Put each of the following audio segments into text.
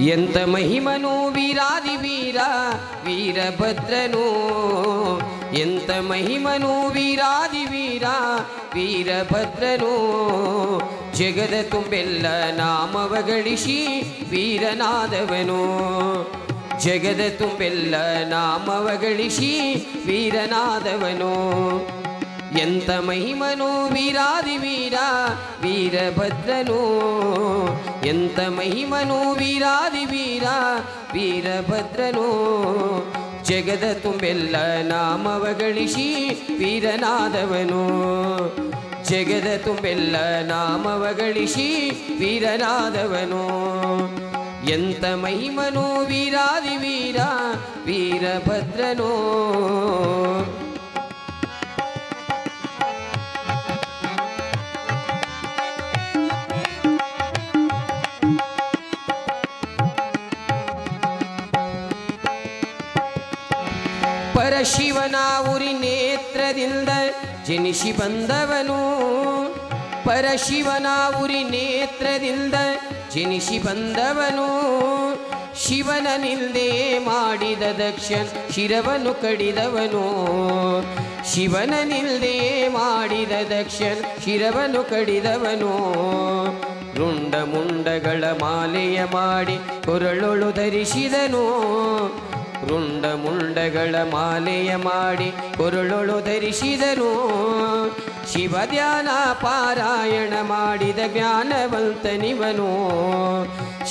ಎಂತ ಮಹಿಮನು ವೀರಾದಿ ವೀರ, ವೀರಭದ್ರನು. ಎಂತ ಮಹಿಮನು ವೀರಾದಿ ವೀರ, ವೀರಭದ್ರನು. ಜಗದ ತುಂಬೆಲ್ಲ ನಾಮವ ಗಳಿಸಿ ವೀರನಾದವನು. ಜಗದ ತುಂಬೆಲ್ಲ ನಾಮವ ಗಳಿಸಿ ವೀರನಾದವನು. ಎಂತ ಮಹಿಮನು ವೀರಾದಿ ವೀರ, ವೀರಭದ್ರನು. ಎಂತ ಮಹಿಮನು ವೀರಾದಿ ವೀರ, ವೀರಭದ್ರನು. ಜಗದ ತುಂಬೆಲ್ಲ ನಾಮವ ಗಳಿಸಿ ವೀರನಾದವನು. ಜಗದ ತುಂಬೆಲ್ಲ ನಾಮವ ಗಳಿಸಿ ವೀರನಾದವನು. ಎಂತ ಮಹಿಮನು ವೀರಾದಿ ವೀರ, ವೀರಭದ್ರನು. ಪರಶಿವನ ಉರಿ ನೇತ್ರದಿಂದ ಜನಿಸಿ ಬಂದವನು. ಪರಶಿವನ ಉರಿ ನೇತ್ರದಿಂದ ಜನಿಸಿ ಬಂದವನು. ಶಿವನ ನಿಂದೆ ಮಾಡಿದ ದಕ್ಷ ಶಿರವನು ಕಡಿದವನು. ಶಿವನ ನಿಲ್ದೆ ಮಾಡಿದ ದಕ್ಷ ಶಿರವನು ಕಡಿದವನು. ರುಂಡ ಮುಂಡಗಳ ಮಾಲೆಯ ಮಾಡಿ ಕೊರಳೊಳು ಧರಿಸಿದನು. ರುಂಡ ಮುಂಡಗಳ ಮಾಲೆಯ ಮಾಡಿ ಕೊರಳೊಳು ಧರಿಸಿದರು. ಶಿವ ಧ್ಯಾನ ಪಾರಾಯಣ ಮಾಡಿದ ಜ್ಞಾನವಂತನಿವನು.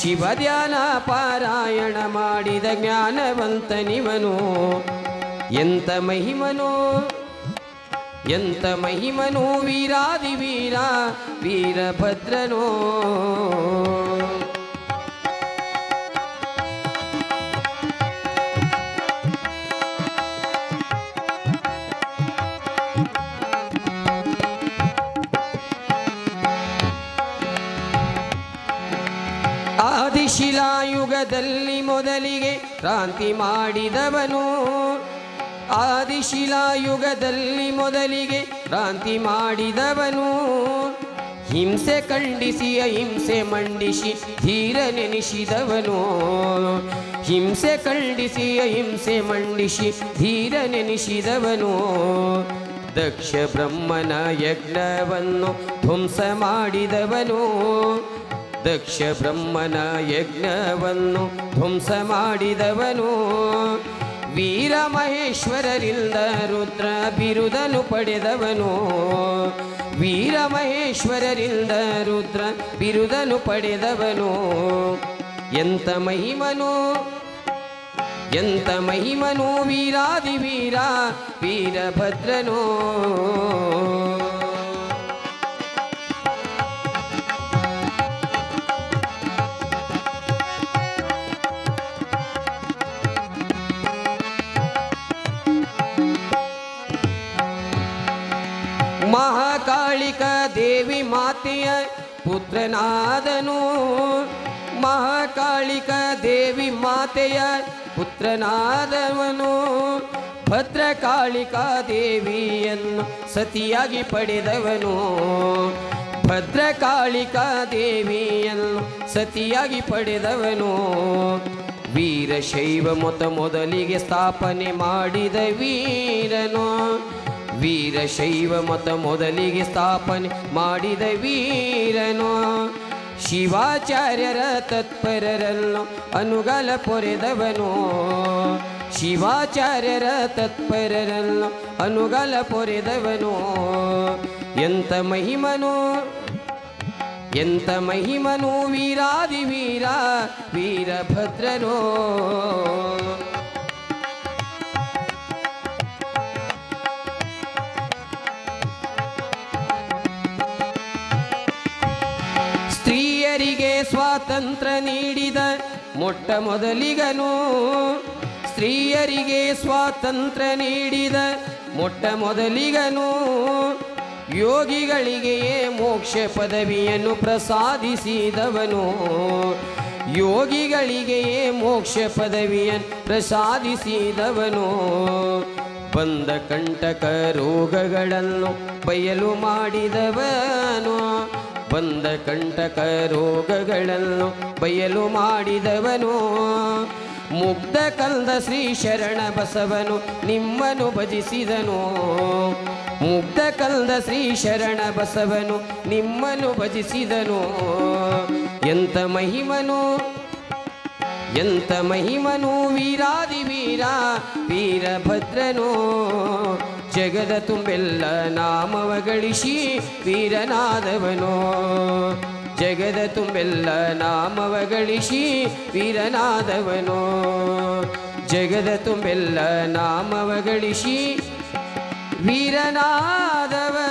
ಶಿವ ಧ್ಯಾನ ಪಾರಾಯಣ ಮಾಡಿದ ಜ್ಞಾನವಂತನಿವನು. ಎಂತ ಮಹಿಮನು ಎಂತ ಮಹಿಮನು ವೀರಾದಿ ವೀರ ವೀರಭದ್ರನೋ. ಆದಿಶಿಲಾಯುಗದಲ್ಲಿ ಮೊದಲಿಗೆ ಕ್ರಾಂತಿ ಮಾಡಿದವನು. ಆದಿಶಿಲಾಯುಗದಲ್ಲಿ ಮೊದಲಿಗೆ ಕ್ರಾಂತಿ ಮಾಡಿದವನು. ಹಿಂಸೆ ಖಂಡಿಸಿ, ಅಹಿಂಸೆ ಮಂಡಿಸಿ, ಧೀರ ನೆನೆಸಿದವನು. ಹಿಂಸೆ ಖಂಡಿಸಿ, ಅಹಿಂಸೆ ಮಂಡಿಸಿ, ಧೀರ ನೆನೆಸಿದವನು. ದಕ್ಷ ಬ್ರಹ್ಮನ ಯಜ್ಞವನ್ನು ಧ್ವಂಸ ಮಾಡಿದವನು. ದಕ್ಷ ಬ್ರಹ್ಮನ ಯಜ್ಞವನ್ನು ಧ್ವಂಸ ಮಾಡಿದವನು. ವೀರ ಮಹೇಶ್ವರರಿಂದ ರುದ್ರ ಬಿರುದನು ಪಡೆದವನು. ವೀರ ಮಹೇಶ್ವರರಿಂದ ರುದ್ರ ಬಿರುದನು ಪಡೆದವನು. ಎಂತ ಮಹಿಮನು ಎಂತ ಮಹಿಮನು ವೀರಾದಿ ವೀರ ವೀರಭದ್ರನೋ. ಮಾತೆಯ ಪುತ್ರನಾದನು. ಮಹಾಕಾಳಿಕ ದೇವಿ ಮಾತೆಯ ಪುತ್ರನಾದವನು. ಭದ್ರಕಾಳಿಕಾ ದೇವಿಯನ್ನು ಸತಿಯಾಗಿ ಪಡೆದವನು. ಭದ್ರಕಾಳಿಕಾ ದೇವಿಯನ್ನು ಸತಿಯಾಗಿ ಪಡೆದವನು. ವೀರಶೈವ ಮೊತ್ತ ಮೊದಲಿಗೆ ಸ್ಥಾಪನೆ ಮಾಡಿದ ವೀರನು. ವೀರಶೈವ ಮತ ಮೊದಲಿಗೆ ಸ್ಥಾಪನೆ ಮಾಡಿದ ವೀರನು. ಶಿವಾಚಾರ್ಯರ ತತ್ಪರರನ್ನು ಅನುಗಲ ಪೊರೆದವನು. ಶಿವಾಚಾರ್ಯರ ತತ್ಪರರನ್ನು ಅನುಗಲ ಪೊರೆದವನು. ಎಂತ ಮಹಿಮನು ಎಂತ ಮಹಿಮನು ವೀರಾದಿ ವೀರ ವೀರಭದ್ರನೋ. ಸ್ತ್ರೀಯರಿಗೆ ಸ್ವಾತಂತ್ರ್ಯ ನೀಡಿದ ಮೊಟ್ಟ ಮೊದಲಿಗನು. ಸ್ತ್ರೀಯರಿಗೆ ಸ್ವಾತಂತ್ರ್ಯ ನೀಡಿದ ಮೊಟ್ಟ ಮೊದಲಿಗನು. ಯೋಗಿಗಳಿಗೆಯೇ ಮೋಕ್ಷ ಪದವಿಯನ್ನು ಪ್ರಸಾದಿಸಿದವನು. ಯೋಗಿಗಳಿಗೆಯೇ ಮೋಕ್ಷ ಪದವಿಯನ್ನು ಪ್ರಸಾದಿಸಿದವನು. ಬಂದ ಕಂಟಕ ರೋಗಗಳನ್ನು ಬಯಲು ಮಾಡಿದವನು. ಬಂದ ಕಂಟಕ ರೋಗಗಳನ್ನು ಬಯಲು ಮಾಡಿದವನು. ಮುಗ್ಧ ಕಂದ ಶ್ರೀ ಶರಣ ಬಸವನು ನಿಮ್ಮನು ಭಜಿಸಿದನು. ಮುಗ್ಧ ಕಂದ ಶ್ರೀ ಶರಣ ಬಸವನು ನಿಮ್ಮನು ಭಜಿಸಿದನು. ಎಂತ ಮಹಿಮನು ಎಂತ ಮಹಿಮನು, ವೀರಾದಿ ವೀರ, ವೀರಭದ್ರನು. ಜಗದ ತುಂಬೆಲ್ಲ, ನಾಮವ ಗಳಿಸಿ ವೀರನಾದವನು. ಜಗದ ತುಂಬೆಲ್ಲ, ನಾಮವ ಗಳಿಸಿ ವೀರನಾದವನು. ಜಗದ ತುಂಬೆಲ್ಲ, ನಾಮವ ಗಳಿಸಿ ವೀರನಾದವನು